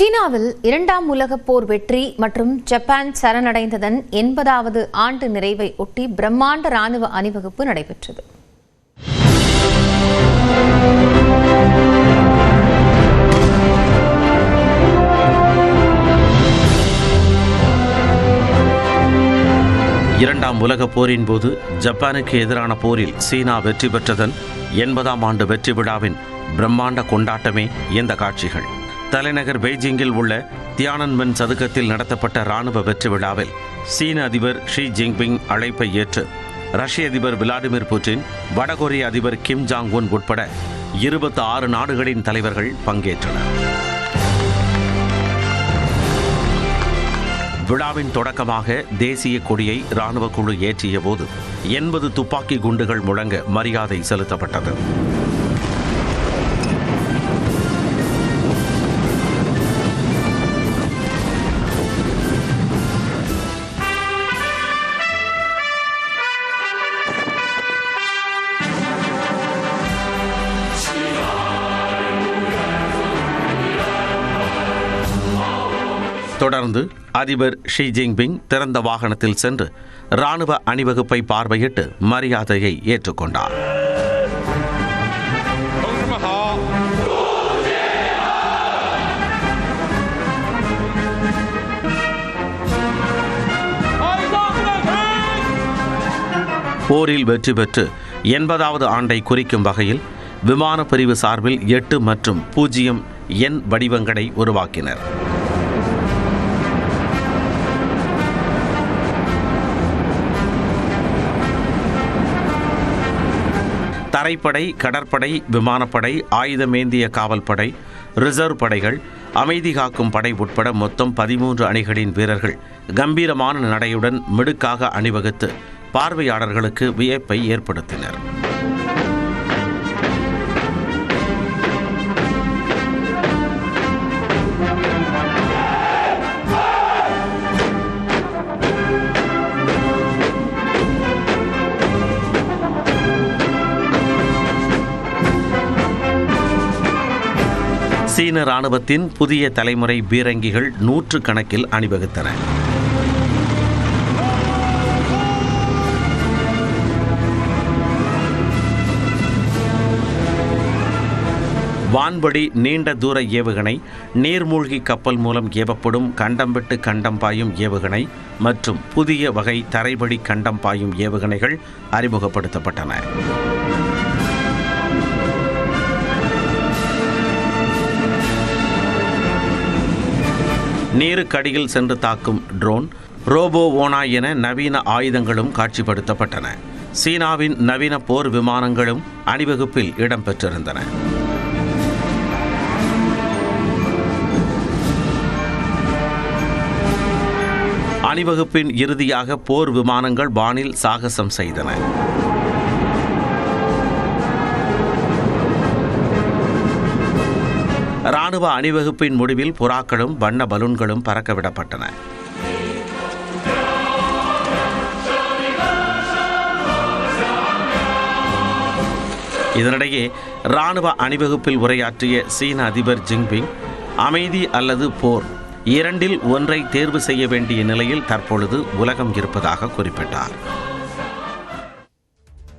சீனாவில் இரண்டாம் உலகப் போர் வெற்றி மற்றும் ஜப்பான் சரணடைந்ததன் எண்பதாவது ஆண்டு நிறைவை ஒட்டி பிரம்மாண்ட ராணுவ அணிவகுப்பு நடைபெற்றது. இரண்டாம் உலகப் போரின் போது ஜப்பானுக்கு எதிரான போரில் சீனா வெற்றி பெற்றதன் எண்பதாம் ஆண்டு வெற்றி விழாவின் பிரம்மாண்ட கொண்டாட்டமே இந்த காட்சிகள். தலைநகர் பெய்ஜிங்கில் உள்ள தியானன்மென் சதுக்கத்தில் நடத்தப்பட்ட ராணுவ வெற்றி விழாவில் சீன அதிபர் ஷி ஜின்பிங் அழைப்பை ஏற்று ரஷ்ய அதிபர் விளாடிமிர் புட்டின் வடகொரிய அதிபர் கிம் ஜாங் உன் உட்பட இருபத்தி ஆறு நாடுகளின் தலைவர்கள் பங்கேற்றனர். விழாவின் தொடக்கமாக தேசிய கொடியை ராணுவ குழு ஏற்றிய போது எண்பது துப்பாக்கி குண்டுகள் முழங்க மரியாதை செலுத்தப்பட்டது. தொடர்ந்து அதிபர் ஷி ஜின்பிங் திறந்த வாகனத்தில் சென்று ராணுவ அணிவகுப்பை பார்வையிட்டு மரியாதையை ஏற்றுக்கொண்டார். போரில் வெற்றி பெற்று எண்பதாவது ஆண்டை குறிக்கும் வகையில் விமான பிரிவு சார்பில் எட்டு மற்றும் பூஜ்ஜியம் எண் வடிவங்களை உருவாக்கினர். தரைப்படை கடற்படை விமானப்படை ஆயுதமேந்திய காவல்படை ரிசர்வ் படைகள் அமைதி காக்கும் படை உட்பட மொத்தம் பதிமூன்று அணிகளின் வீரர்கள் கம்பீரமான நடையுடன் மிடுக்காக அணிவகுத்து பார்வையாளர்களுக்கு வியப்பை ஏற்படுத்தினர். சீன ராணுவத்தின் புதிய தலைமுறை பீரங்கிகள் நூற்று கணக்கில் அணிவகுத்தன. வான்வழி நீண்ட தூர ஏவுகணை நீர்மூழ்கி கப்பல் மூலம் ஏவப்படும் கண்டம் விட்டு கண்டம் பாயும் ஏவுகணை மற்றும் புதிய வகை தரைவழி கண்டம் பாயும் ஏவுகணைகள் அறிமுகப்படுத்தப்பட்டன. நீருக்கடியில் சென்று தாக்கும் ட்ரோன் ரோபோ ஓனா என நவீன ஆயுதங்களும் காட்சிப்படுத்தப்பட்டன. சீனாவின் நவீன போர் விமானங்களும் அணிவகுப்பில் இடம்பெற்றிருந்தன. அணிவகுப்பின் இறுதியாக போர் விமானங்கள் வானில் சாகசம் செய்தன. ராணுவ அணிவகுப்பின் முடிவில் புறாக்களும் வண்ண பலூன்களும் பறக்கவிடப்பட்டன. இதனிடையே ராணுவ அணிவகுப்பில் உரையாற்றிய சீன அதிபர் ஜின்பிங் அமைதி அல்லது போர் இரண்டில் ஒன்றை தேர்வு செய்ய வேண்டிய நிலையில் தற்பொழுது உலகம் இருப்பதாக குறிப்பிட்டார்.